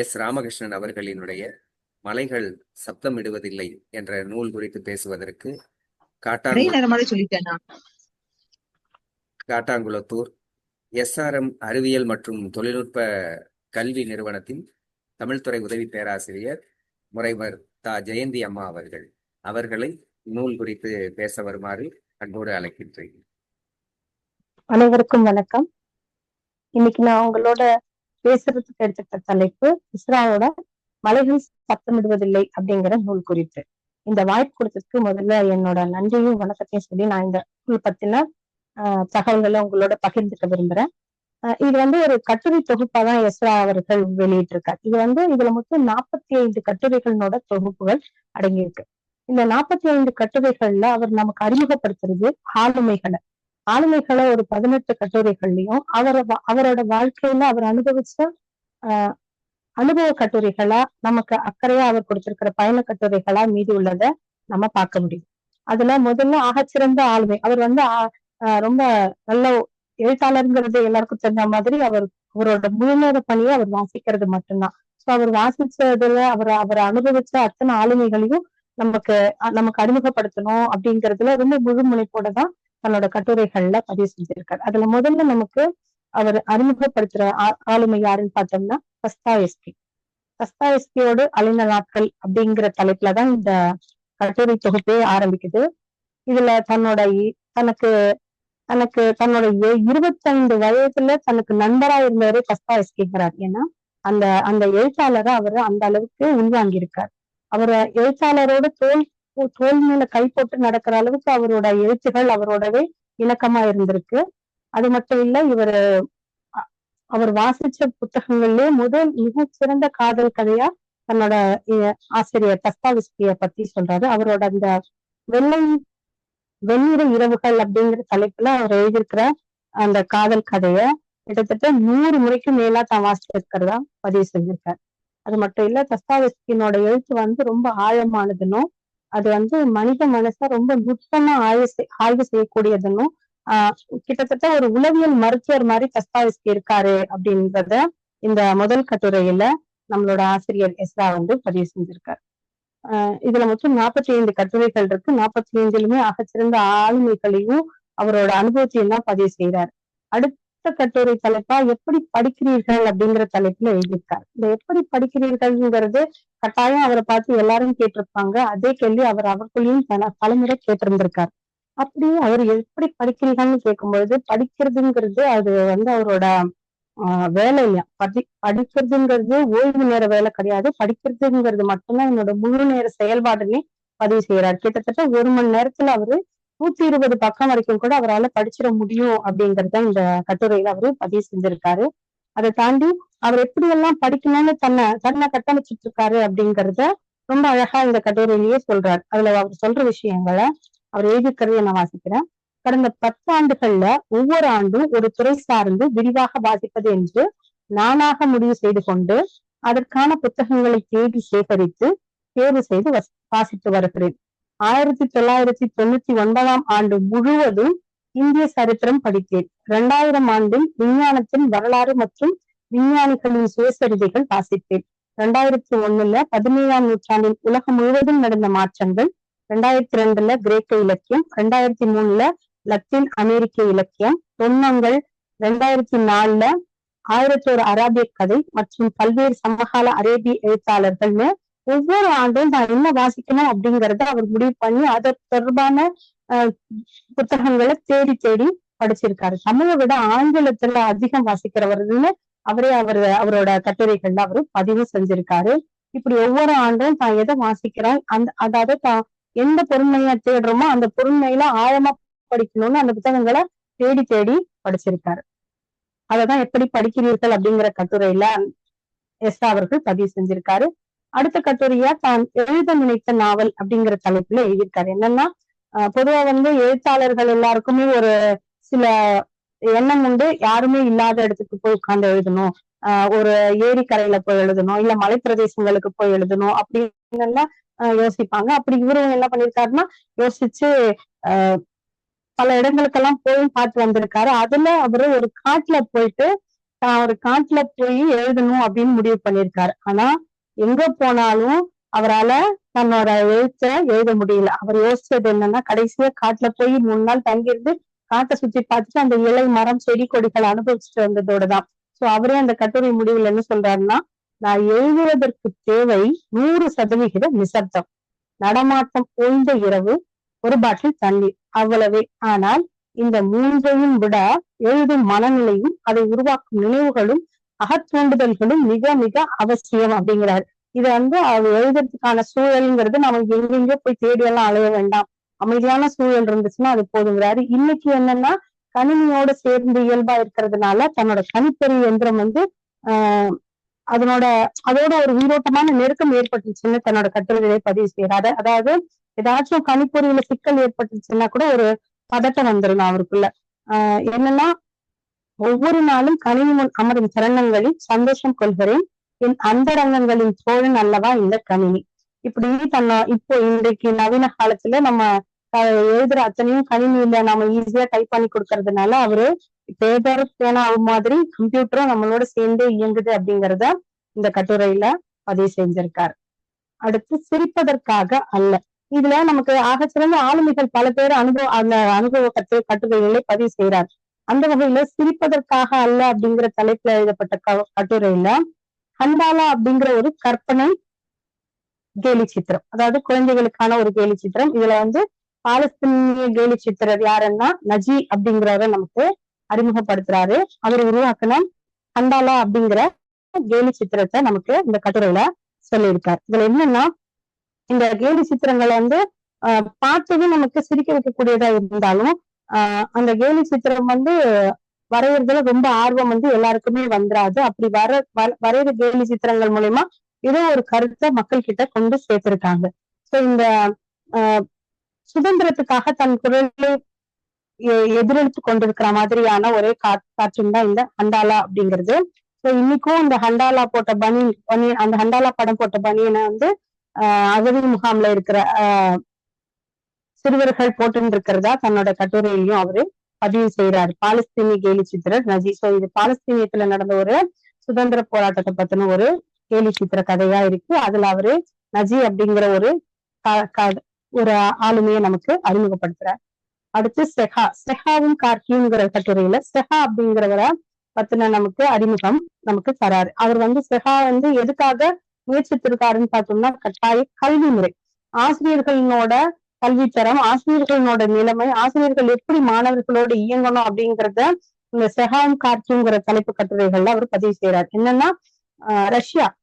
S Ramakrishnan அவர்களினுடைய மலைகள் சப்தமிடுவதில்லை என்ற நூல் குறித்து பேசுவதற்கு காட்டாங்குளத்தூர் எஸ்ஆர்எம் அறிவியல் மற்றும் தொழில்நுட்ப கல்வி நிறுவனத்தின் தமிழ்துறை உதவி பேராசிரியர் முனைவர் தா. ஜெயந்தி அம்மா அவர்கள். அவர்களை நூல் குறித்து பேச வருமாறு அன்போடு அழைக்கின்றேன். அனைவருக்கும் வணக்கம். இன்னைக்கு நான் உங்களோட பேசுறதுக்கு எடுத்துக்கிட்ட தலைப்பு இஸ்ராவோட மலைகள் சத்தமிடுவதில்லை அப்படிங்கிற நூல் குறித்து இந்த வாய்ப்பு கொடுத்ததுக்கு முதல்ல என்னோட நன்றியும் வணக்கத்தையும் சொல்லி நான் இந்த நூல் பத்தின ஆஹ் தகவல்களை உங்களோட பகிர்ந்துக்க விரும்புறேன். இது வந்து ஒரு கட்டுரை தொகுப்பா தான் எஸ்ரா அவர்கள் வெளியிட்டிருக்கார். இது வந்து இதுல மொத்தம் நாற்பத்தி ஐந்து கட்டுரைகளோட தொகுப்புகள் அடங்கியிருக்கு. இந்த நாற்பத்தி ஐந்து கட்டுரைகள்ல அவர் நமக்கு அறிமுகப்படுத்துறது ஆளுமைகளை. ஆளுமைகளை ஒரு பதினெட்டு கட்டுரைகள்லயும் அவர அவரோட வாழ்க்கையில அவர் அனுபவிச்ச ஆஹ் அனுபவ கட்டுரைகளா நமக்கு அக்கறையா அவர் கொடுத்திருக்கிற பயண கட்டுரைகளா மீதி உள்ளத நம்ம பார்க்க முடியும். அதுல முதல்ல ஆகச்சிறந்த ஆளுமை அவர் வந்து ஆஹ் ரொம்ப நல்ல எழுத்தாளருங்கிறது எல்லாருக்கும் தெரிஞ்ச மாதிரி அவர் அவரோட முழுநேர பணியை அவர் வாசிக்கிறது மட்டும்தான். சோ அவர் வாசிச்சதுல அவர் அவர் அனுபவிச்ச அத்தனை ஆளுமைகளையும் நமக்கு நமக்கு அறிமுகப்படுத்தணும் அப்படிங்கறதுல ரொம்ப முழு முனைப்போட தான் தன்னோட கட்டுரைகள்ல பதிவு செஞ்சிருக்காரு. அதுல முதல்ல நமக்கு அவர் அறிமுகப்படுத்துற ஆளுமை யாருன்னு பார்த்தோம்னா கஸ்தாயஸ்கி கஸ்தாயஸ்கியோடு அழிந்த நாட்கள் அப்படிங்கிற தலைப்புலதான் இந்த கட்டுரை தொகுப்பே ஆரம்பிக்குது. இதுல தன்னோட தனக்கு தனக்கு தன்னோட இருபத்தைந்து வயதுல தனக்கு நண்பரா இருந்தவரே கஸ்தாயஸ்கிங்கிறார் ஏன்னா அந்த அந்த எழுத்தாளரை அவர் அந்த அளவுக்கு உள்வாங்கியிருக்கார். அவரை எழுத்தாளரோட தோல் தோல் மேல கை போட்டு நடக்கிற அளவுக்கு அவரோட எழுத்துகள் அவரோடவே இணக்கமா இருந்திருக்கு. அது மட்டும் இல்ல இவர் அவர் வாசிச்ச புத்தகங்கள்லயே முதல் மிக சிறந்த காதல் கதையா தன்னோட ஆசிரியர் தஸ்தாவிஸ்கிய பத்தி சொல்றாரு. அவரோட அந்த வெள்ளை வெண்ணிற இரவுகள் அப்படிங்கிற தலைப்புல அவர் எழுதியிருக்கிற அந்த காதல் கதைய கிட்டத்தட்ட நூறு முறைக்கு மேலா தான் வாசிச்சிருக்கிறதா பதிவு செஞ்சிருக்காரு. அது மட்டும் இல்ல தஸ்தாவஸ்கினோட எழுத்து வந்து ரொம்ப ஆழமானதுன்னும் அது வந்து மனித மனச ரொம்ப நுட்பமா ஆய்வு ஆய்வு செய்யக்கூடியதுன்னும் ஆஹ் கிட்டத்தட்ட ஒரு உளவியல் மருத்துவர் மாதிரி தஸ்தாவிஸ்க்கு இருக்காரு அப்படின்றத இந்த முதல் கட்டுரையில நம்மளோட ஆசிரியர் எஸ்ரா வந்து பதிவு செஞ்சிருக்காரு. ஆஹ் இதுல மொத்தம் நாற்பத்தி ஐந்து கட்டுரைகள் இருக்கு. நாற்பத்தி ஐந்துலுமே அகச்சிறந்த ஆளுமைகளையும் அவரோட அனுபவத்தையும் தான் பதிவு செய்யறாரு அடுத்த கட்டுரை தலைப்பா எப்படி படிக்கிறீர்கள் அப்படிங்கிற தலைப்புல எழுதியிருக்காரு. இந்த எப்படி படிக்கிறீர்கள்ங்கிறது கட்டாயம் அவரை பார்த்து எல்லாரும் கேட்டிருப்பாங்க. அதே கேள்வி அவர் அவர்களையும் பல பலமுறை கேட்டிருந்திருக்காரு. அப்படி அவர் எப்படி படிக்கிறீங்கன்னு கேட்கும்பொழுது படிக்கிறதுங்கிறது அது வந்து அவரோட வேலை இல்லையா? படி படிக்கிறதுங்கிறது ஓய்வு நேர வேலை கிடையாது. படிக்கிறதுங்கிறது மட்டும்தான் என்னோட முழு நேர செயல்பாடுமே பதிவு செய்யறாரு கிட்டத்தட்ட ஒரு மணி நேரத்துல அவரு நூத்தி இருபது பக்கம் வரைக்கும் கூட அவரால படிச்சிட முடியும் அப்படிங்கறத இந்த கட்டுரையில அவரு பதிவு செஞ்சிருக்காரு. அதை தாண்டி அவர் எப்படி எல்லாம் படிக்கணும்னு தன்னை தன்னை கட்டமைச்சிட்டு இருக்காரு அப்படிங்கறத ரொம்ப அழகா இந்த கட்டுரையிலேயே சொல்றாரு. அதுல அவர் சொல்ற விஷயங்களை அவர் எழுதியிருக்கிறத நான் வாசிக்கிறேன். கடந்த பத்தாண்டுகள்ல ஒவ்வொரு ஆண்டும் ஒரு துறை சார்ந்து விரிவாக வாசிப்பது என்று நானாக முடிவு செய்து கொண்டு அதற்கான புத்தகங்களை தேடி சேகரித்து தேர்வு செய்து வாசித்து வருகிறேன். ஆயிரத்தி தொள்ளாயிரத்தி தொண்ணூத்தி ஒன்பதாம் ஆண்டு முழுவதும் இந்திய சரித்திரம் படித்தேன். இரண்டாயிரம் ஆண்டில் விஞ்ஞானத்தின் வரலாறு மற்றும் விஞ்ஞானிகளின் சுயசரிதைகள் வாசித்தேன். இரண்டாயிரத்தி ஒண்ணுல பதினேழாம் நூற்றாண்டில் உலகம் முழுவதும் நடந்த மாற்றங்கள் ரெண்டாயிரத்தி ரெண்டுல கிரேக்க இலக்கியம் ரெண்டாயிரத்தி மூணுல லத்தீன் அமெரிக்க இலக்கியம் தொன்மங்கள் ரெண்டாயிரத்தி நாலுல ஆயிரத்தோரு அராபிய கதை மற்றும் பல்வேறு சமகால அரேபிய எழுத்தாளர்கள்னு ஒவ்வொரு ஆண்டும் நான் என்ன வாசிக்கணும் அப்படிங்கறத அவர் முடிவு பண்ணி அது தொடர்பான புத்தகங்களை தேடி தேடி படிச்சிருக்காரு. தமிழை விட ஆங்கிலத்துல அதிகம் வாசிக்கிறவர்னு அவரே அவர் அவரோட கட்டுரைகள்ல அவரு பதிவு செஞ்சிருக்காரு. இப்படி ஒவ்வொரு ஆண்டும் தான் எதை வாசிக்கிறான் அந்த அதாவது தான் எந்த பொருண்மையை தேடுறோமோ அந்த பொறுமையில ஆழமா படிக்கணும்னு அந்த புத்தகங்களை தேடி தேடி படிச்சிருக்காரு. அததான் எப்படி படிக்கிறீர்கள் அப்படிங்கிற கட்டுரையில எஸ் அவர்கள் பதிவு செஞ்சிருக்காரு. அடுத்த கட்டுரையா தான் எழுத நினைத்த நாவல் அப்படிங்கிற தலைப்புல எழுதியிருக்காரு. என்னன்னா பொதுவா வந்து எழுத்தாளர்கள் எல்லாருக்குமே ஒரு சில எண்ணம் உண்டு. யாருமே இல்லாத இடத்துக்கு போய் உட்கார்ந்து எழுதணும். ஆஹ் ஒரு ஏரிக்கரையில போய் எழுதணும். இல்ல மலைப்பிரதேசங்களுக்கு போய் எழுதணும் அப்படின்னு எல்லாம் யோசிப்பாங்க. அப்படி இவரும் என்ன பண்ணிருக்காருன்னா யோசிச்சு ஆஹ் பல இடங்களுக்கெல்லாம் போய் பார்த்து வந்திருக்காரு. அதுல அவரு ஒரு காட்டுல போயிட்டு தான் ஒரு காட்டுல போய் எழுதணும் அப்படின்னு முடிவு பண்ணிருக்காரு. ஆனா எங்க போனாலும் அவரால தன்னோட எழுத்த எழுத முடியல. அவர் யோசிச்சது என்னன்னா கடைசியா காட்டுல போய் மூணு நாள் தங்கியிருந்து காட்டை சுத்தி பார்த்துட்டு அந்த இலை மரம் செடி கொடிகள் அனுபவிச்சுட்டு வந்ததோட தான். சோ அவரே அந்த கட்டுரை முடிவுல என்ன சொல்றாருன்னா நான் எழுதுவதற்கு தேவை நூறு சதவிகித நிசப்தம். நடமாட்டம் ஓய்ந்த இரவு ஒரு பாட்டில் தண்ணீர். அவ்வளவே. ஆனால் இந்த மூன்றையும் விட எழுதும் மனநிலையும் அதை உருவாக்கும் நினைவுகளும் அகத்தூண்டுதல்களும் மிக மிக அவசியம் அப்படிங்கிறாரு. இது வந்து அவர் எழுதுறதுக்கான சூழல்ங்கிறது நம்ம எங்கெங்கயோ போய் தேடி எல்லாம் அலைய வேண்டாம். அமைதியான சூழல் இருந்துச்சுன்னா அது போதுங்கிறாரு. இன்னைக்கு என்னன்னா கணினியோட சேர்ந்து இயல்பா இருக்கிறதுனால தன்னோட கணிப்பொறி எந்திரம் வந்து ஆஹ் அதனோட அதோட ஒரு உயிரோட்டமான நெருக்கம் ஏற்பட்டுச்சுன்னு தன்னோட கட்டுரைகளை பதிவு செய்யறாரு அதாவது ஏதாச்சும் கணிப்பொறியில சிக்கல் ஏற்பட்டுச்சுன்னா கூட ஒரு பதட்டம் வந்துடும் அவருக்குள்ள. ஆஹ் என்னன்னா ஒவ்வொரு நாளும் கணினி முன் அமரும் தருணங்களில் சந்தோஷம் கொள்கிறேன். என் அந்தரங்கங்களின் தோழன் அல்லவா இந்த கணினி. இப்படி தன்னை இப்போ இன்றைக்கு நவீன காலத்துல நம்ம எழுதுற அத்தனையும் கணினியில நம்ம ஈஸியா டைப் பண்ணி கொடுக்கறதுனால அவரு பேப்பர் பேனா மாதிரி கம்ப்யூட்டரும் நம்மளோட சேர்ந்தே இயங்குது அப்படிங்கறத இந்த கட்டுரையில பதிவு செஞ்சிருக்காரு. அடுத்து சிரிப்பதற்காக அல்ல. இதுல நமக்கு ஆகச்சிறந்த ஆளுமைகள் பல பேர் அனுபவ அந்த அனுபவ கட்டு கட்டுரைகளை பதிவு செய்யறார் அந்த வகையில சிரிப்பதற்காக அல்ல அப்படிங்கிற தலைப்புல எழுதப்பட்ட க- கட்டுரையில ஹண்டாலா அப்படிங்கிற ஒரு கற்பனை கேலி சித்திரம் அதாவது குழந்தைகளுக்கான ஒரு கேலி சித்திரம் இதுல வந்து பாலஸ்தீனிய கேலி சித்திரர் யாருன்னா நஜி அப்படிங்கிறவரை நமக்கு அறிமுகப்படுத்துறாரு. அவர் உருவாக்கின ஹண்டாலா அப்படிங்கிற கேலி சித்திரத்தை நமக்கு இந்த கட்டுரையில சொல்லியிருக்காரு. இதுல என்னன்னா இந்த கேலி சித்திரங்களை வந்து ஆஹ் பார்த்ததும் நமக்கு சிரிக்க வைக்கக்கூடியதா இருந்தாலும் ஆஹ் அந்த கேலி சித்திரம் வந்து வரைகிறதுல ரொம்ப ஆர்வம் வந்து எல்லாருக்குமே வந்துராது. அப்படி வர வரைகிற கேலி சித்திரங்கள் மூலியமா ஏதோ ஒரு கருத்தை மக்கள் கிட்ட கொண்டு சேர்த்திருக்காங்க. சோ இந்த ஆஹ் சுதந்திரத்துக்காக தன் குரலை எ- எதிரெடுத்து கொண்டிருக்கிற மாதிரியான ஒரே கா காற்றும் தான் இந்த ஹண்டாலா அப்படிங்கிறது. சோ இன்னைக்கும் இந்த ஹண்டாலா போட்ட பனி பனி அந்த ஹண்டாலா படம் போட்ட பனியனை வந்து ஆஹ் அகதி முகாம்ல இருக்கிற ஆஹ் சிறுவர்கள் போட்டு இருக்கிறதா தன்னோட கட்டுரையிலையும் அவரு பதிவு செய்யறாரு பாலஸ்தீனிய கேலி சித்திரர் நஜி சோ இது பாலஸ்தீனியத்துல நடந்த ஒரு சுதந்திர போராட்டத்தை பத்தின ஒரு கேலி சித்திர கதையா இருக்கு. அதுல அவரு நஜி அப்படிங்கிற ஒரு ஒரு ஆளுமையை நமக்கு அறிமுகப்படுத்துறார். அடுத்து செஹா. செஹாவும் கார்கிங்கிற கட்டுரையில செஹா அப்படிங்கிறவரை பத்தின நமக்கு அறிமுகம் நமக்கு தராரு. அவர் வந்து செஹா வந்து எதுக்காக முயற்சித்திருக்காருன்னு பார்த்தோம்னா கட்டாய கல்வி முறை. ஆசிரியர்களோட கல்வித்தரம் ஆசிரியர்களோட நிலைமை ஆசிரியர்கள் எப்படி மாணவர்களோடு இயங்கணும் அப்படிங்கறத இந்த செஹாம் கார்கிங்கிற தலைப்பு கட்டுரைகள்ல அவர் பதிவு செய்யறார் என்னன்னா ஆஹ் ரஷ்யா.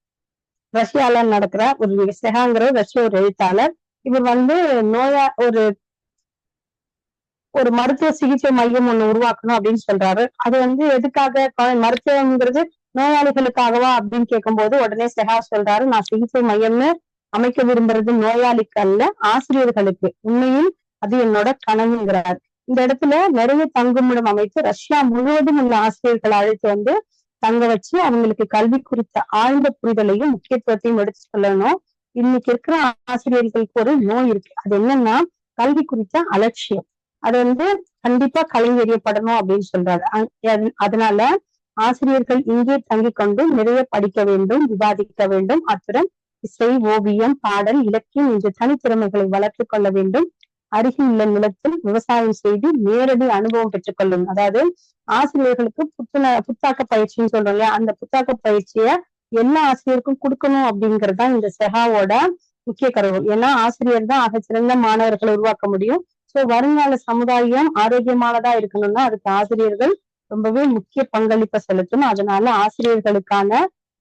ரஷ்யால நடக்கிற ஒரு செஹாங்கிற ரஷ்ய ஒரு எழுத்தாளர். இவர் வந்து நோயா ஒரு ஒரு மருத்துவ சிகிச்சை மையம் ஒண்ணு உருவாக்கணும் அப்படின்னு சொல்றாரு. அது வந்து எதுக்காக கொ- மருத்துவம்ங்கிறது நோயாளிகளுக்காகவா அப்படின்னு கேட்கும்போது உடனே செஹா சொல்றாரு நான் சிகிச்சை மையம்னு அமைக்க விரும்புறது நோயாளிக்கு அல்ல ஆசிரியர்களுக்கு. உண்மையில் அது என்னோட கனவுங்கிறார். இந்த இடத்துல நிறைய தங்குமிடம் அமைத்து ரஷ்யா முழுவதும் உள்ள ஆசிரியர்களை அழைத்து வந்து தங்க வச்சு அவங்களுக்கு கல்வி குறித்த ஆழ்ந்த புரிதலையும் முக்கியத்துவத்தையும் எடுத்து சொல்லணும். இன்னைக்கு இருக்கிற ஆசிரியர்களுக்கு ஒரு நோய் இருக்கு. அது என்னன்னா கல்வி குறித்த அலட்சியம். அது வந்து கண்டிப்பா கலைஞறியப்படணும் அப்படின்னு சொல்றாரு. அதனால ஆசிரியர்கள் இங்கே தங்கிக் கொண்டு நிறைய படிக்க வேண்டும் விவாதிக்க வேண்டும். அத்துடன் இசை ஓவியம் பாடல் இலக்கியம் என்ற தனித்திறமைகளை வளர்த்துக் கொள்ள வேண்டும். அருகில் உள்ள நிலத்தில் விவசாயம் செய்து நேரடி அனுபவம் பெற்றுக்கொள்ளும் அதாவது ஆசிரியர்களுக்கு புத்துண புத்தாக்க பயிற்சின்னு சொல்றோம் இல்லையா? அந்த புத்தாக்க பயிற்சியை எல்லா ஆசிரியருக்கும் கொடுக்கணும் அப்படிங்கிறது தான் இந்த செஹாவோட முக்கிய கருவம் ஏன்னா ஆசிரியர் தான் ஆக சிறந்த மாணவர்களை உருவாக்க முடியும். சோ வருங்கால சமுதாயம் ஆரோக்கியமானதா இருக்கணும்னா அதுக்கு ஆசிரியர்கள் ரொம்பவே முக்கிய பங்களிப்பை செலுத்தணும். அதனால ஆசிரியர்களுக்கான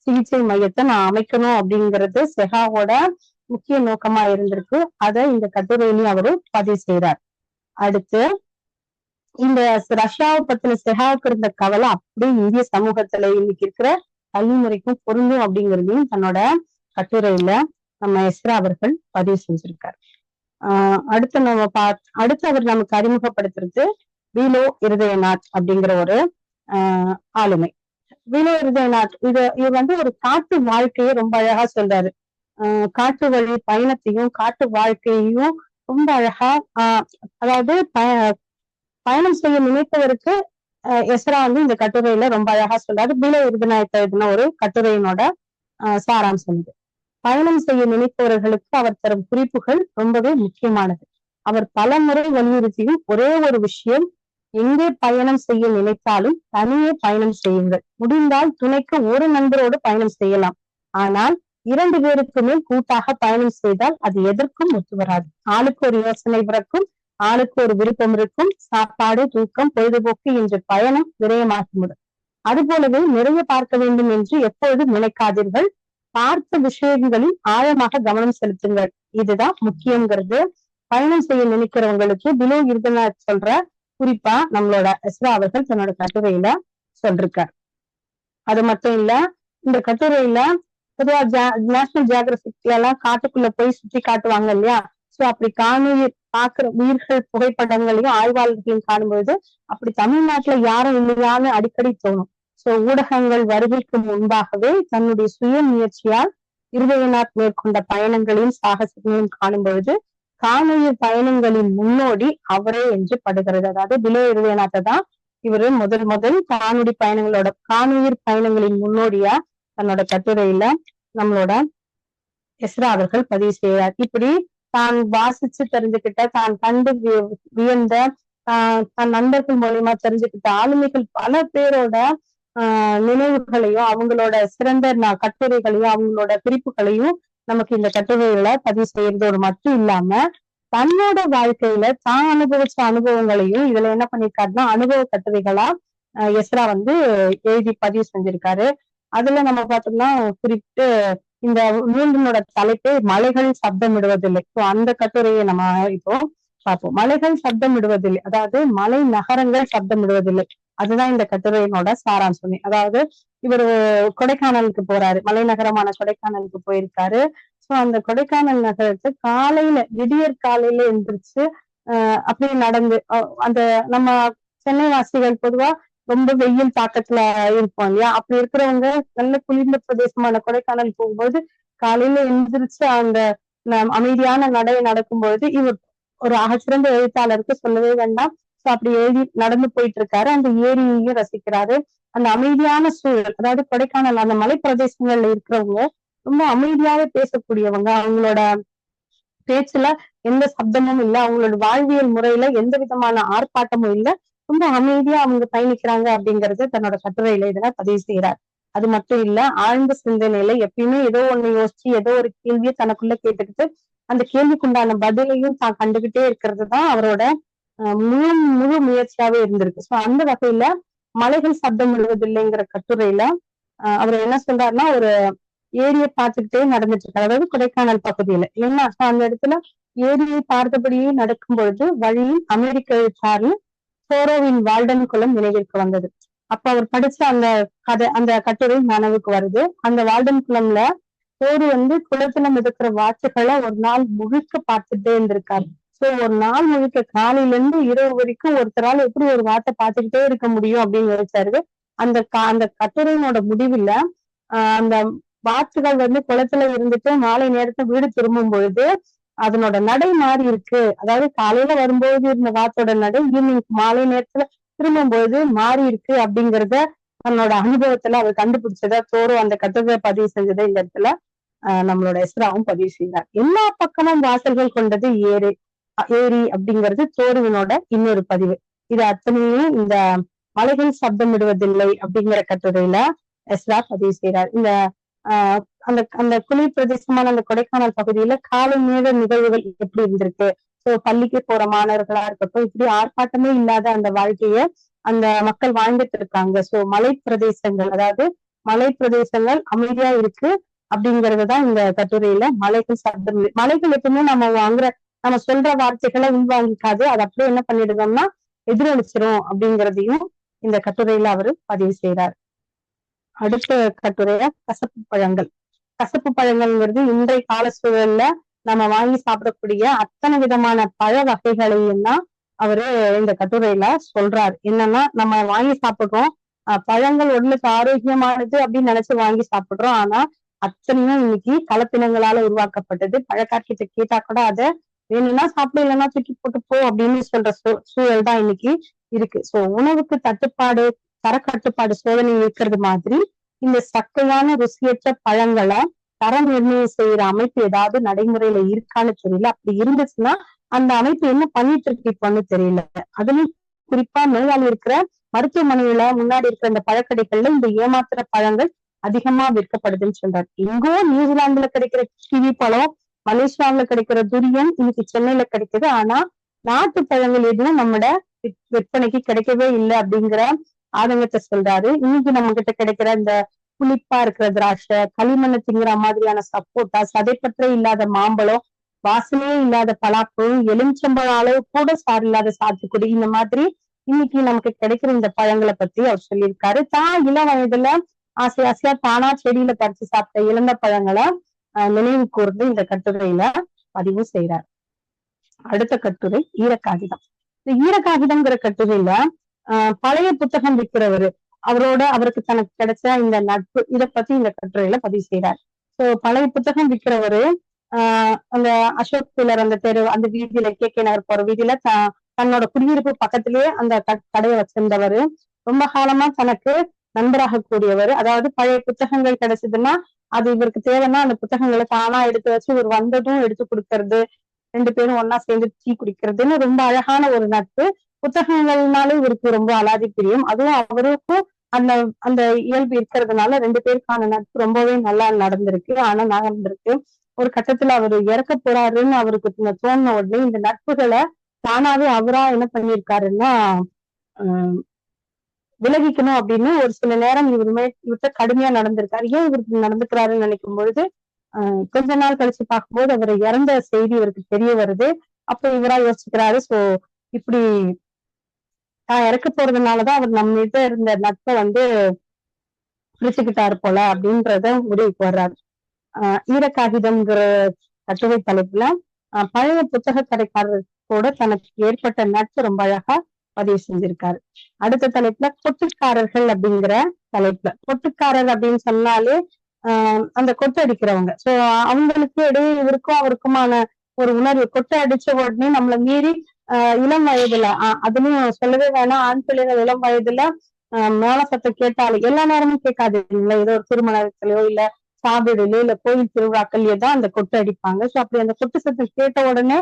சிகிச்சை மையத்தை நான் அமைக்கணும் அப்படிங்கிறது செஹாவோட முக்கிய நோக்கமா இருந்திருக்கு. அதை இந்த கட்டுரையிலையும் அவரு பதிவு செய்யறார் அடுத்து இந்த ரஷ்யாவை பத்தின செஹாவுக்கு இருந்த கவலை அப்படியே இந்திய சமூகத்துல இன்னைக்கு இருக்கிற கல்வி முறைக்கும் பொருந்தும் அப்படிங்கிறதையும் தன்னோட கட்டுரையில நம்ம எஸ்ரா அவர்கள் பதிவு செஞ்சிருக்காரு. ஆஹ் அடுத்து நம்ம பா அடுத்து அவர் நமக்கு அறிமுகப்படுத்துறது பீலோ இருதயநாத் அப்படிங்கிற ஒரு ஆஹ் ஆளுமை. வீலோ இது இது வந்து ஒரு காட்டு வாழ்க்கையை ரொம்ப அழகா சொல்றாரு. ஆஹ் காட்டு வழி பயணத்தையும் காட்டு வாழ்க்கையையும் ரொம்ப அழகா ஆஹ் அதாவது பயணம் செய்ய நினைப்பவருக்கு அஹ் எஸ்ரா வந்து இந்த கட்டுரையில ரொம்ப அழகா சொல்றாரு. பில விருதுநாயக்க எழுதின ஒரு கட்டுரையினோட அஹ் சாராம்சம் இது. பயணம் செய்ய நினைப்பவர்களுக்கு அவர் தரும் குறிப்புகள் ரொம்பவே முக்கியமானது. அவர் பல முறை வலியுறுத்தியும் ஒரே ஒரு விஷயம் எங்கே பயணம் செய்ய நினைத்தாலும் தனியே பயணம் செய்யுங்கள். முடிந்தால் துணைக்கு ஒரு நண்பரோடு பயணம் செய்யலாம். ஆனால் இரண்டு பேருக்கு மேல் கூட்டாக பயணம் செய்தால் அது எதற்கும் ஒத்து வராது. ஆளுக்கு ஒரு யோசனை பிறக்கும் ஆளுக்கு ஒரு விருப்பம் இருக்கும் சாப்பாடு தூக்கம் பொழுதுபோக்கு என்ற பயணம் விரயமாகிவிடும். அதுபோலவே நிறைய பார்க்க வேண்டும் என்று எப்பொழுதும் நினைக்காதீர்கள். பார்த்த விஷயங்களில் ஆழமாக கவனம் செலுத்துங்கள். இதுதான் முக்கியங்கிறது. பயணம் செய்ய நினைக்கிறவங்களுக்கு பிலோ இருதநாத் சொல்ற குறிப்பா நம்மளோட எஸ்ரா அவர்கள் தன்னோட கட்டுரையில சொல்றார் அது மட்டும் இல்ல இந்த கட்டுரையில பொதுவா நேஷனல் ஜியாகிரபிக்ல எல்லாம் காட்டுக்குள்ள போய் சுற்றி காட்டுவாங்க இல்லையா? சோ அப்படி காணுயிர் பாக்குற உயிர்கள் புகைப்படங்களையும் ஆய்வாளர்களையும் காணும்பொழுது அப்படி தமிழ்நாட்டுல யாரும் இல்லையான்னு அடிக்கடி தோணும். சோ ஊடகங்கள் வருகைக்கு முன்பாகவே தன்னுடைய சுய முயற்சியால் இருதயநாத் மேற்கொண்ட பயணங்களையும் சாகசங்களையும் காணும் பொழுது காணுயிர் பயணங்களின் முன்னோடி அவரே என்று படுகிறது. அதாவது பிலே இருதயநாத்தை தான் இவரு முதல் முதல் காணொடி பயணங்களோட காணுயிர் பயணங்களின் முன்னோடியா தன்னோட கட்டுரையில நம்மளோட எஸ்ரா அவர்கள் பதிவு செய்கிறார். இப்படி தான் வாசிச்சு தெரிஞ்சுக்கிட்ட தான் கண்டு வியந்த ஆஹ் தன் நண்பர்கள் மூலியமா தெரிஞ்சுக்கிட்ட ஆளுமைகள் பல பேரோட ஆஹ் நினைவுகளையும் அவங்களோட சிறந்த ந- கட்டுரைகளையும் அவங்களோட குறிப்புகளையும் நமக்கு இந்த கட்டுரைகளை பதிவு செய்யறதோடு மட்டும் இல்லாம தன்னோட வாழ்க்கையில தான் அனுபவிச்ச அனுபவங்களையும் இதுல என்ன பண்ணிருக்காருன்னா அனுபவ கட்டுரைகளா எஸ்ரா வந்து எழுதி பதிவு செஞ்சிருக்காரு. அதுல நம்ம பார்த்தோம்னா குறிப்பிட்டு இந்த நூலினோட தலைப்பே மலைகள் சப்தமிடுவதில்லை. ஸோ அந்த கட்டுரையை நம்ம இப்போ பார்ப்போம். மலைகள் சப்தமிடுவதில்லை. அதாவது மலை நகரங்கள் சப்தமிடுவதில்லை. அதுதான் இந்த கட்டுரையினோட சாராம்சமே. அதாவது இவர் கொடைக்கானலுக்கு போறாரு. மலைநகரமான கொடைக்கானலுக்கு போயிருக்காரு. சோ அந்த கொடைக்கானல் நகரத்து காலையில விடியற் காலையில எந்திரிச்சு ஆஹ் அப்படியே நடந்து அந்த நம்ம சென்னை வாசிகள் பொதுவா ரொம்ப வெயில் தாக்கத்துல இருப்போம் இல்லையா? அப்படி இருக்கிறவங்க நல்ல குளிர்ந்த பிரதேசமான கொடைக்கானல் போகும்போது காலையில எந்திரிச்சு அந்த அமைதியான நடை நடக்கும்பொழுது இவர் ஒரு ஆகச்சிறந்த எழுத்தாளருக்கு சொல்லவே வேண்டாம். அப்படி எழுதி நடந்து போயிட்டு இருக்காரு அந்த ஏரியையும் ரசிக்கிறாரு அந்த அமைதியான சூழல் அதாவது கொடைக்கானல் அந்த மலை பிரதேசங்கள்ல இருக்கிறவங்க ரொம்ப அமைதியாவே பேசக்கூடியவங்க. அவங்களோட பேச்சுல எந்த சப்தமும் இல்ல. அவங்களோட வாழ்வியல் முறையில எந்த விதமான ஆர்ப்பாட்டமும் இல்ல. ரொம்ப அமைதியா அவங்க பயணிக்கிறாங்க அப்படிங்கறது தன்னோட கட்டுரையில இதுல பதிவு செய்யறாரு அது மட்டும் இல்ல ஆழ்ந்த சிந்தனையில எப்பயுமே ஏதோ ஒண்ணு யோசிச்சு ஏதோ ஒரு கேள்வியை தனக்குள்ள கேட்டுக்கிட்டு அந்த கேள்விக்குண்டான பதிலையும் தான் கண்டுகிட்டே இருக்கிறது தான் அவரோட முழு முழு முயற்சியாவே இருந்திருக்கு. சோ அந்த வகையில மலைகள் சப்தம் விழுவதில்லைங்கிற கட்டுரையில அவர் என்ன சொல்றாருன்னா ஒரு ஏரியை பார்த்துக்கிட்டே நடந்துட்டு இருக்காரு அதாவது கொடைக்கானல் பகுதியில. ஏன்னா அந்த இடத்துல ஏரியை பார்த்தபடியே நடக்கும் பொழுது வழியில் அமெரிக்க எழுத்தாளர் சோரோவின் வால்டன் குளம் நினைவிற்கு வந்தது. அப்ப அவர் படிச்ச அந்த கதை அந்த கட்டுரை நனவுக்கு வருது. அந்த வால்டன் குளம்ல சோறு வந்து குளத்துல மிதக்கிற வாட்சுகளை ஒரு நாள் முழுக்க பார்த்துட்டே இருந்திருக்காரு. சோ ஒரு நாள் முழுக்க காலையில இருந்து இரவு வரைக்கும் ஒருத்தரால எப்படி ஒரு வார்த்தை பார்த்துக்கிட்டே இருக்க முடியும் அப்படின்னு யோசிச்சாரு. அந்த அந்த கட்டுரையினோட முடிவுல அந்த வாத்துகள் வந்து குளத்துல இருந்துட்டு மாலை நேரத்துல வீடு திரும்பும் பொழுது அதனோட நடை மாறி இருக்கு. அதாவது காலையில வரும்போது இருந்த வாத்தோட நடை ஈவினிங் மாலை நேரத்துல திரும்பும் பொழுது மாறி இருக்கு அப்படிங்கறத தன்னோட அனுபவத்துல அவர் கண்டுபிடிச்சதா தோறும் அந்த கட்டுரை பதிவு செஞ்சதை இந்த இடத்துல ஆஹ் நம்மளோட எஸ்ராவும் பதிவு செய்தார். எல்லா பக்கமும் வாசல்கள் கொண்டது ஏறு. ஏரி அப்படிங்கிறது தோருவனோட இன்னொரு பதிவு. இது அத்தனையும் இந்த மலைகள் சப்தமிடுவதில்லை அப்படிங்கிற கட்டுரையில எஸ்ரா பதிவு செய்கிறார் இந்த ஆஹ் அந்த அந்த குளிர் பிரதேசமான அந்த கொடைக்கானல் பகுதியில காலை நேர நிகழ்வுகள் எப்படி இருந்திருக்கு? ஸோ பள்ளிக்கு போற மாணவர்களா இருக்கட்டும் இப்படி ஆர்ப்பாட்டமே இல்லாத அந்த வாழ்க்கைய அந்த மக்கள் வாழ்ந்துட்டு இருக்காங்க. சோ மலை பிரதேசங்கள் அதாவது மலை பிரதேசங்கள் அமைதியா இருக்கு அப்படிங்கறதுதான் இந்த கட்டுரையில மலைகள் சப்தம் மலைகள் எப்பவுமே நம்ம வாங்குற நம்ம சொல்ற வார்த்தைகளை உள்வாங்கிக்காது. அது அப்படியே என்ன பண்ணிடுதோம்னா எதிரொலிச்சிரும் அப்படிங்கிறதையும் இந்த கட்டுரையில அவரு பதிவு செய்யறார் அடுத்த கட்டுரைய கசப்பு பழங்கள். கசப்பு பழங்கள்ங்கிறது இன்றைய கால சூழல்ல நம்ம வாங்கி சாப்பிடக்கூடிய அத்தனை விதமான பழ வகைகளையும் தான் அவரு இந்த கட்டுரையில சொல்றாரு. என்னன்னா நம்ம வாங்கி சாப்பிடுறோம். பழங்கள் உடலுக்கு ஆரோக்கியமானது அப்படின்னு நினைச்சு வாங்கி சாப்பிடுறோம். ஆனா அத்தனையும் இன்னைக்கு கலப்பினங்களால உருவாக்கப்பட்டது. பழக்கார்கிட்ட கேட்டா கூட அதை வேணும்னா சாப்பிட இல்லைன்னா தூக்கி போட்டு போ அப்படின்னு சொல்ற சூ- சூழல் தான் இன்னைக்கு இருக்கு. சோ உணவுக்கு தட்டுப்பாடு தரக்கட்டுப்பாடு சோதனை இருக்கிறது மாதிரி இந்த சக்கையான ருசியற்ற பழங்களை தரம் நிர்ணயம் செய்யற அமைப்பு ஏதாவது நடைமுறையில இருக்கான்னு தெரியல. அப்படி இருந்துச்சுன்னா அந்த அமைப்பு என்ன பண்ணிட்டு இருக்கு இப்போன்னு தெரியல. அதுலயும் குறிப்பா நோயாளி இருக்கிற மருத்துவமனையில முன்னாடி இருக்கிற இந்த பழக்கடைகள்ல இந்த ஏமாத்துற பழங்கள் அதிகமா விற்கப்படுதுன்னு சொல்றாரு எங்கோ நியூசிலாந்துல கிடைக்கிற கிவி பழம் மலேசியாவுல கிடைக்கிற துரியன் இன்னைக்கு சென்னையில கிடைக்குது. ஆனா நாட்டு பழங்கள் எதுவும் நம்மட விற்பனைக்கு கிடைக்கவே இல்லை அப்படிங்கிற ஆதங்கத்தை சொல்றாரு. இன்னைக்கு நம்ம கிட்ட கிடைக்கிற இந்த புளிப்பா இருக்கிற திராட்சை களிமண்ணை திங்கிற மாதிரியான சப்போட்டா சதைப்பற்றே இல்லாத மாம்பழம் வாசனையே இல்லாத பலாப்பழம் எலுமிச்சம்பழம் அளவு கூட சார் இல்லாத சாத்துக்குடி இந்த மாதிரி இன்னைக்கு நமக்கு கிடைக்கிற இந்த பழங்களை பத்தி அவர் சொல்லியிருக்காரு. தான் இள வயதுல ஆசை ஆசையா தானா செடியில பறிச்சு சாப்பிட்ட இழந்த பழங்களை நினைவு கூர்ந்து இந்த கட்டுரையில பதிவு செய்யறார் அடுத்த கட்டுரை ஈரக்காகிதம். இந்த ஈரக்காகிதம்ங்கிற கட்டுரையில ஆஹ் பழைய புத்தகம் விற்கிறவரு அவரோட அவருக்கு தனக்கு கிடைச்ச இந்த நட்பு இத பத்தி இந்த கட்டுரையில பதிவு செய்யறார் சோ பழைய புத்தகம் விற்கிறவரு ஆஹ் அந்த அசோக் பில்லர் அந்த தெரு அந்த வீதியில கே கே நகர் போற வீதியில த- தன்னோட குடியிருப்பு பக்கத்திலேயே அந்த கடையை வச்சிருந்தவரு. ரொம்ப காலமா தனக்கு நண்பராக கூடியவர். அதாவது பழைய புத்தகங்கள் கிடைச்சதுன்னா அது இவருக்கு தேவைன்னா அந்த புத்தகங்களை தானா எடுத்து வச்சு இவர் வந்ததும் எடுத்து கொடுக்கறது ரெண்டு பேரும் ஒன்னா சேர்ந்து டீ குடிக்கிறதுன்னு ரொம்ப அழகான ஒரு நட்பு. புத்தகங்கள்னாலே இவருக்கு ரொம்ப அலாதி பிரியம். அதுவும் அவருக்கும் அந்த அந்த இயல்பு இருக்கிறதுனால ரெண்டு பேருக்கான நட்பு ரொம்பவே நல்லா நடந்திருக்கு ஆனா நடந்திருக்கு. ஒரு கட்டத்துல அவர் இறக்க போறாருன்னு அவருக்கு தோணுன உடனே இந்த நட்புகளை தானாவே அவரா என்ன பண்ணிருக்காருன்னா ஆஹ் விலகிக்கணும் அப்படின்னு ஒரு சில நேரம் இவர் மே இவர்கிட்ட கடுமையா நடந்திருக்காரு. ஏன் இவருக்கு நடந்துக்கிறாருன்னு நினைக்கும் பொழுது ஆஹ் கொஞ்ச நாள் கழிச்சு பார்க்கும்போது அவர் இறந்த செய்தி இவருக்கு தெரிய வருது. அப்ப இவரா யோசிக்கிறாரு சோ இப்படி தான் இறக்க போறதுனாலதான் அவர் நம்ம கிட்ட இருந்த நட்பை வந்து பிரிச்சுக்கிட்டாரு போல அப்படின்றத முடிவுக்கு வர்றாரு ஆஹ் ஈரக்காகிதம்ங்கிற கட்டுரை தலைப்புல ஆஹ் பழைய புத்தக கடைக்காரர் கூட தனக்கு ஏற்பட்ட நட்பு ரொம்ப அழகா பதிவு செஞ்சிருக்காரு. அடுத்த தலைப்புல கொட்டுக்காரர்கள் அப்படிங்கிற தலைப்புல. கொட்டுக்காரர் அப்படின்னு சொன்னாலே ஆஹ் அந்த கொட்டு அடிக்கிறவங்க. சோ அவங்களுக்கு இடையே இவருக்கும் அவருக்குமான ஒரு உணர்வு. கொட்டு அடிச்ச உடனே நம்மள மீறி ஆஹ் இளம் வயதுல ஆஹ் அதுலயும் சொல்லவே வேணாம். ஆண் பிள்ளைகள் இளம் வயதுல ஆஹ் மேல சத்தம் கேட்டாலே எல்லா நேரமும் கேட்காது இல்லை ஏதோ ஒரு திருமணத்திலயோ இல்ல சாப்பிடுலயோ இல்ல கோயில் திருவிழாக்கள்லயோ தான் அந்த கொட்டு அடிப்பாங்க. சோ அப்படி அந்த கொட்டு சத்தம் கேட்ட உடனே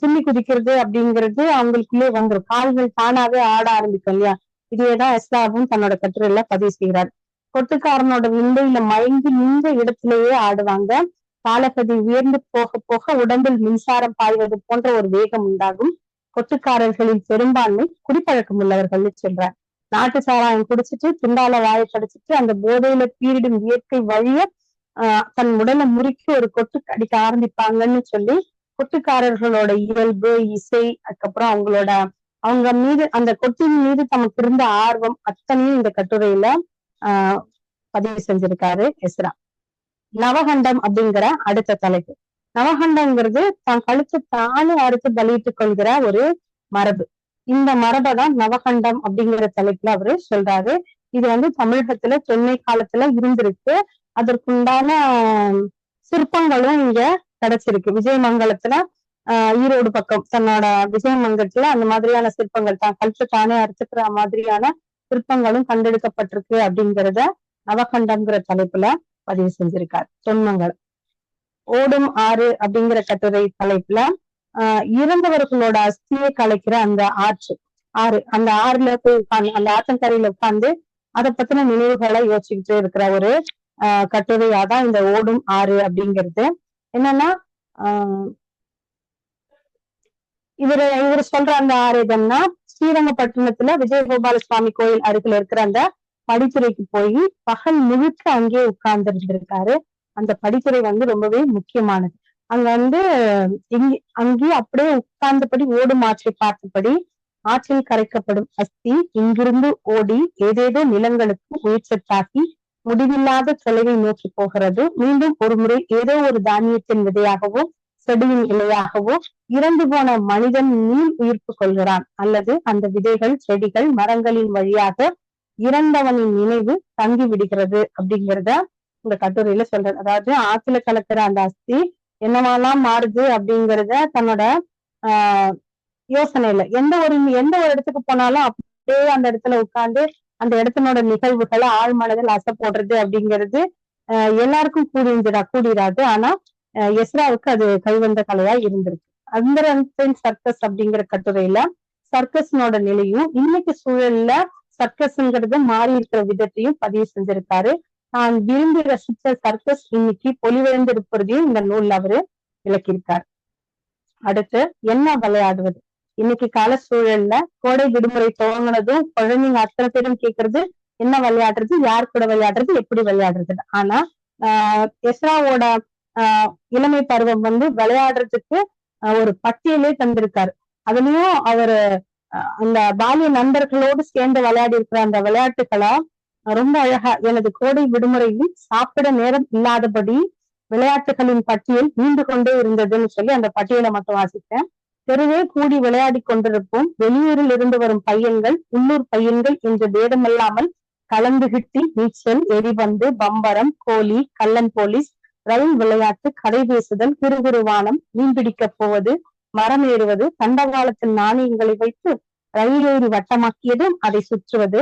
துள்ளி குதிக்கிறது அப்படிங்கிறது அவங்களுக்குள்ளே வந்துடும் கால்கள் தானாவே ஆட ஆரம்பிக்கும் இல்லையா? இதேதான் எஸ்லாவும் தன்னோட கட்டுரையில பதிவு செய்கிறார். கொட்டுக்காரனோட விந்தையில மயங்கி இந்த இடத்திலேயே ஆடுவாங்க. காலகதி உயர்ந்து போக போக உடம்பில் மின்சாரம் பாய்வது போன்ற ஒரு வேகம் உண்டாகும். கொத்துக்காரர்களின் பெரும்பான்மை குடிப்பழக்கம் உள்ளவர்கள்னு சொல்றார். நாட்டு சாராயம் குடிச்சிட்டு துண்டால வாயை கடிச்சிட்டு அந்த போதையில பீரிடும் இயற்கை வழிய ஆஹ் தன் உடலை முறுக்கி ஒரு கொட்டு அடிக்க ஆரம்பிப்பாங்கன்னு சொல்லி கொட்டுக்காரர்களோட இயல்பு இசை அதுக்கப்புறம் அவங்களோட அவங்க மீது அந்த கொட்டின் மீது தமக்கு இருந்த ஆர்வம் அத்தனையும் இந்த கட்டுரையில ஆஹ் பதிவு செஞ்சிருக்காரு எஸ்ரா. நவகண்டம் அப்படிங்கிற அடுத்த தலைப்பு. நவகண்டம்ங்கிறது தான் கழுத்து தானே அறுத்து பலியிட்டுக் கொள்கிற ஒரு மரபு. இந்த மரபை தான் நவகண்டம் அப்படிங்கிற தலைப்புல அவரு சொல்றாரு. இது வந்து தமிழகத்துல தொன்மை காலத்துல இருந்திருக்கு. அதற்குண்டான சிற்பங்களும் இங்க கிடைச்சிருக்கு. விஜயமங்கலத்துல ஆஹ் ஈரோடு பக்கம் தன்னோட விஜயமங்கலத்துல அந்த மாதிரியான சிற்பங்கள் தான். கழுத்து தானே அறுத்துக்கிற மாதிரியான சிற்பங்களும் கண்டெடுக்கப்பட்டிருக்கு அப்படிங்கிறத நவகண்டம்ங்கிற தலைப்புல பதிவு செஞ்சிருக்கார். தொன்மங்கள் ஓடும் ஆறு அப்படிங்கிற கட்டுரை தலைப்புல ஆஹ் இறந்தவர்களோட அஸ்தியை கலைக்கிற அந்த ஆற்று ஆறு. அந்த ஆறுல போய் உட்கார்ந்து அந்த ஆற்றங்கரையில உட்கார்ந்து அதை பத்தின நினைவுகளை யோசிச்சுக்கிட்டு இருக்கிற ஒரு ஆஹ் கட்டுரையாதான் இந்த ஓடும் ஆறு அப்படிங்கிறது. என்னன்னா இவர் இவர் சொல்ற அந்த ஆறு ஸ்ரீரங்கப்பட்டினத்துல விஜயகோபால சுவாமி கோயில் அருகில் இருக்கிற அந்த படித்துறைக்கு போய் பகல் முழுக்க அங்கேயே உட்கார்ந்து இருந்திருக்காரு அந்த படித்துறை வந்து ரொம்பவே முக்கியமானது. அங்க வந்து இங்க அங்கேயே அப்படியே உட்கார்ந்தபடி ஓடும் ஆற்றை பார்த்தபடி ஆற்றில் கரைக்கப்படும் அஸ்தி இங்கிருந்து ஓடி ஏதேதோ நிலங்களுக்கு உயிர் சத்தாக்கி முடிவில்லாத தொலைவை நோக்கி போகிறது. மீண்டும் ஒருமுறை ஏதோ ஒரு தானியத்தின் விதையாகவோ செடியின் இலையாகவோ இறந்து போன மனிதன் மீன் உயிர்ப்பு கொள்கிறான். அல்லது அந்த விதைகள் செடிகள் மரங்களின் வழியாக இறந்தவனின் நினைவு தங்கி விடுகிறது அப்படிங்கிறத இந்த கட்டுரையில சொல்றது அதாவது ஆத்துல கலக்கிற அந்த அஸ்தி என்னவாலாம் மாறுது அப்படிங்கிறத தன்னோட ஆஹ் யோசனையில எந்த ஒரு எந்த ஒரு இடத்துக்கு போனாலும் அப்படியே அந்த இடத்துல உட்கார்ந்து அந்த இடத்தினோட நிகழ்வுகளை ஆழ் மனதில் அசை போடுறது அப்படிங்கிறது எல்லாருக்கும் கூடியிருந்துடா கூடிராது. ஆனா எஸ்ராவுக்கு அது கைவந்த கலையா இருந்திருக்கு. அந்த சர்க்கஸ் அப்படிங்கிற கட்டுரையில சர்க்கஸ்னோட நிலையும் இன்னைக்கு சூழல்ல சர்க்கஸ்ங்கிறது மாறி இருக்கிற விதத்தையும் பதிவு செஞ்சிருக்காரு. நான் விரும்பி ரசிச்ச சர்க்கஸ் இன்னைக்கு பொலிவிழந்திருப்பதையும் இந்த நூல்ல அவரு விளக்கியிருக்கார். அடுத்து என்ன விளையாடுவது? இன்னைக்கு கால சூழல்ல கோடை விடுமுறை துவங்கினதும் குழந்தைங்க அத்தனை பேரும் கேக்குறது என்ன விளையாடுறது யார் கூட விளையாடுறது எப்படி விளையாடுறது. ஆனா ஆஹ் எஸ்ராவோட ஆஹ் இளமை பருவம் வந்து விளையாடுறதுக்கு ஒரு பட்டியலே தந்திருக்காரு. அதுலயும் அவரு அந்த பாலிய நண்பர்களோடு சேர்ந்து விளையாடி இருக்கிற அந்த விளையாட்டுகளா ரொம்ப அழகா எனது கோடை விடுமுறையில் சாப்பிட நேரம் இல்லாதபடி விளையாட்டுகளின் பட்டியல் நீண்டு கொண்டே இருந்ததுன்னு சொல்லி அந்த பட்டியலை மட்டும் வாசித்தேன் தெருவே கூடி விளையாடி கொண்டிருப்போம். வெளியூரில் இருந்து வரும் பையன்கள் உள்ளூர் பையன்கள் என்ற பேதமில்லாமல் கலந்துகிட்டி நீச்சல் எரிபந்து பம்பரம் கோலி கள்ளன் போலீஸ் ரயில் விளையாட்டு கதை பேசுதல் குறுகுருவானம் மீன்பிடிக்கப் போவது மரம் ஏறுவது தண்டவாளத்தில் நாணயங்களை வைத்து ரயில் ஏறி வட்டமாக்கியதும் அதை சுற்றுவது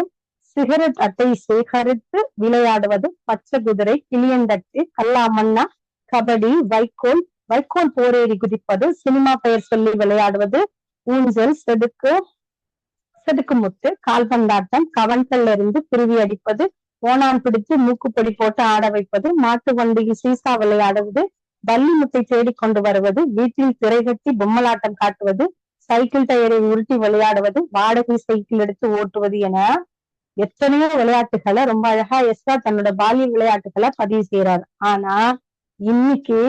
சிகரெட் அட்டை சேகரித்து விளையாடுவது பச்சை குதிரை கிளியந்தட்டு கல்லாமண்ணா கபடி வைக்கோல் வைக்கோல் போரேறி குதிப்பது சினிமா பெயர் சொல்லி விளையாடுவது ஊஞ்சல் செதுக்கு செதுக்கு முத்து கால்பந்தாட்டம் கவன்கள்ல இருந்து குருவி அடிப்பது ஓணான் பிடித்து மூக்குப்பொடி போட்டு ஆட வைப்பது மாட்டு வண்டியில் சீசா விளையாடுவது பள்ளி முத்தை தேடி கொண்டு வருவது வீட்டில் திரை கட்டி பொம்மலாட்டம் காட்டுவது சைக்கிள் டயரை உருட்டி விளையாடுவது வாடகை சைக்கிள் எடுத்து ஓட்டுவது என எத்தனையோ விளையாட்டுகளை ரொம்ப அழகா எஸ்ரா தன்னோட பாலிய விளையாட்டுகளை பதிவு செய்யறாரு ஆனா இன்னைக்கு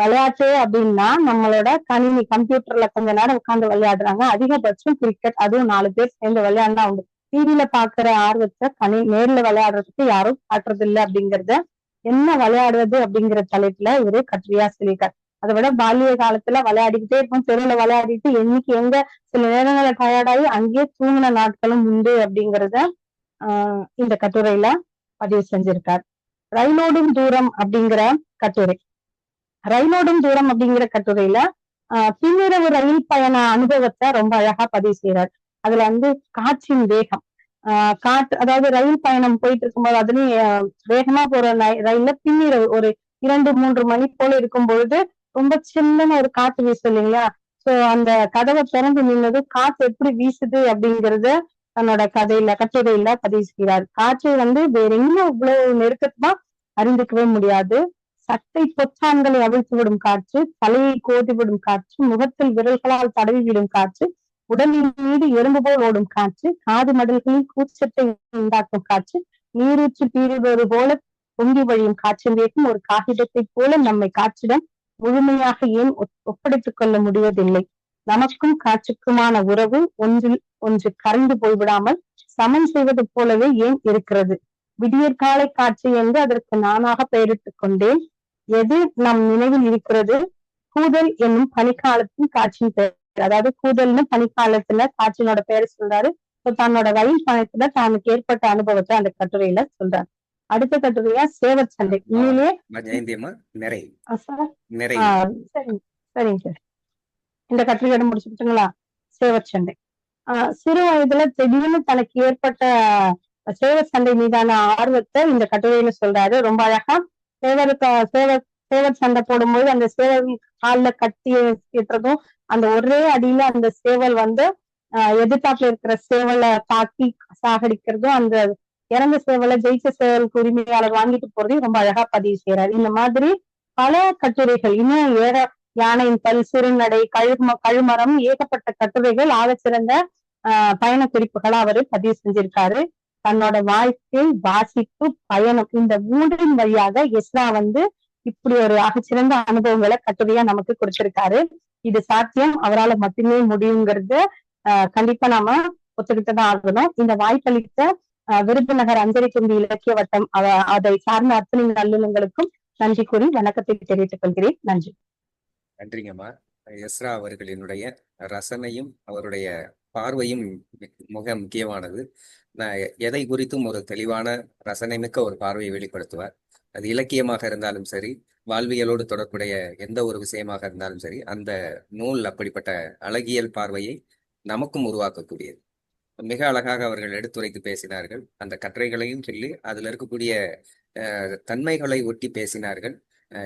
விளையாட்டு அப்படின்னா நம்மளோட கணினி கம்ப்யூட்டர்ல கொஞ்ச நேரம் உட்கார்ந்து விளையாடுறாங்க. அதிகபட்சம் கிரிக்கெட் அதுவும் நாலு பேர் சேர்ந்து விளையாடினா உண்டு. டிவியில பாக்குற ஆர்வத்தை கணி நேர்ல விளையாடுறதுக்கு யாரும் காட்டுறது இல்லை அப்படிங்கறத என்ன விளையாடுறது அப்படிங்கிற தலைப்புல இவரு கட்டுரையா சொல்லியிருக்காரு அதை விட பாலிய காலத்துல விளையாடிக்கிட்டே இருக்கும் தெருவுல விளையாடிட்டு என்னைக்கு எங்க சில நேரங்களை டயர்டாகி அங்கேயே தூங்கின நாட்களும் உண்டு அப்படிங்கறத ஆஹ் இந்த கட்டுரையில பதிவு செஞ்சிருக்கார். ரயிலோடும் தூரம் அப்படிங்கிற கட்டுரை. ரயிலோடும் தூரம் அப்படிங்கிற கட்டுரையில ஆஹ் பின்னிரவு ரயில் பயண அனுபவத்தை ரொம்ப அழகா பதிவு செய்யறார் அதுல வந்து காற்றின் வேகம் ஆஹ் காற்று அதாவது ரயில் பயணம் போயிட்டு இருக்கும்போது அதுலயும் வேகமா போற ரயில்ல பின்னிரவு ஒரு இரண்டு மூன்று மணி போல இருக்கும் பொழுது ரொம்ப சின்னன ஒரு காற்று வீசும் இல்லைங்களா? சோ அந்த கதவை திறந்து நின்னது காற்று எப்படி வீசுது அப்படிங்கறத தன்னோட கதையில கட்டுரையில பதிவு செய்கிறார் காற்றை வந்து வேற எங்கேயும் இவ்வளவு நெருக்கமா அறிந்துக்கவே முடியாது. சட்டை பொத்தான்களை அவிழ்த்து விடும் காற்று தலையை கோதி விடும் காற்று முகத்தில் விரல்களால் தடவி விடும் காற்று உடலின் மீது எறும்பு போல் ஓடும் காற்று காது மடல்களில் கூச்சத்தை உண்டாக்கும் காற்று நீரூற்று பீறுவது போல பொங்கி வழியும் காற்றின் வேகம் ஒரு காகிதத்தை போல நம்மை காற்றிடம் முழுமையாக ஏன் ஒப்படைத்துக் கொள்ள முடிவதில்லை. நமக்கும் காற்றுக்குமான உறவு ஒன்றில் ஒன்று கரைந்து போய்விடாமல் சமன் செய்வது போலவே ஏன் இருக்கிறது? விடியற்காலை காற்று என்று அதற்கு நானாக பெயரிட்டுக் கொண்டேன். எது நம் நினைவில் இருக்கிறது? கூதல் என்னும் பனிக்காலத்தின் காற்றின் பெயர். அதாவது கூதல்னு பனிக்காலத்துல காற்றினோட பெயரை சொல்றாரு. தன்னோட ரயில் பயணத்துல தனக்கு ஏற்பட்ட அனுபவத்தை அந்த கட்டுரையில சொல்றாரு. அடுத்த கட்டுரையா? சேவர் சண்டை நிறை. சரிங்க. சார். இந்த கட்டுரையோட முடிச்சுக்கிட்டுங்களா சேவர் சண்டை ஆஹ் சிறு வயதுல திடீர்னு தனக்கு ஏற்பட்ட சேவர் சண்டை மீதான ஆர்வத்தை இந்த கட்டுரையில சொல்றாரு. ரொம்ப அழகா சேவருக்கு சேவர் சேவர் சண்டை போடும்போது அந்த சேவல் கால்ல கட்டி கட்டுறதும் அந்த ஒரே அடியில அந்த சேவல் வந்து ஆஹ் எதிர்த்தாப்புல இருக்கிற சேவலை தாக்கி சாகடிக்கிறதும் அந்த இறந்த சேவலை ஜெயிச்ச சேவலுக்கு உரிமையாளர் வாங்கிட்டு போறதையும் ரொம்ப அழகா பதிவு செய்யறாரு இந்த மாதிரி பல கட்டுரைகள் இன்னும் ஏற யானையின் பல் சிறுநடை கழும கழுமரம் ஏகப்பட்ட கட்டுரைகள் ஆக சிறந்த ஆஹ் பயண குறிப்புகளை அவரு பதிவு செஞ்சிருக்காரு. தன்னோட வாழ்க்கை வாசிப்பு பயணம் இந்த மூன்றின் வழியாக எஸ்ரா வந்து இப்படி ஒரு ஆகச்சிறந்த அனுபவங்களை கட்டுரையா நமக்கு கொடுத்திருக்காரு. இது சாத்தியம். அவரால் மட்டுமே முடியுங்கிறத ஆஹ் கண்டிப்பா நாம ஒத்துக்கிட்டுதான் ஆகணும். இந்த வாய்ப்பளித்த விருதுநகர் அஞ்சலி கும்பி இலக்கிய வட்டம் அவ- அதை சார்ந்த அத்தனை நல்லுணங்களுக்கும் நன்றி கூறி வணக்கத்தை தெரிவித்துக் கொள்கிறேன். நன்றி. நன்றிங்கம்மா. எஸ்ரா அவர்களினுடைய ரசனையும் அவருடைய பார்வையும் மிக மிக முக்கியமானது. எதை குறித்தும் ஒரு தெளிவான ரசனைமிக்க ஒரு பார்வையை வெளிப்படுத்துவார். அது இலக்கியமாக இருந்தாலும் சரி வாழ்வியலோடு தொடர்புடைய எந்த ஒரு விஷயமாக இருந்தாலும் சரி அந்த நூல் அப்படிப்பட்ட அழகியல் பார்வையை நமக்கும் உருவாக்கக்கூடியது. மிக அழகாக அவர்கள் எடுத்துரைத்து பேசினார்கள். அந்த கட்டுரைகளையும் சொல்லி அதில் இருக்கக்கூடிய தன்மைகளை ஒட்டி பேசினார்கள்.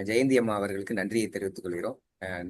ஜெயந்தி அம்மா அவர்களுக்கு நன்றியை தெரிவித்துக் கொள்கிறோம். அஹ்,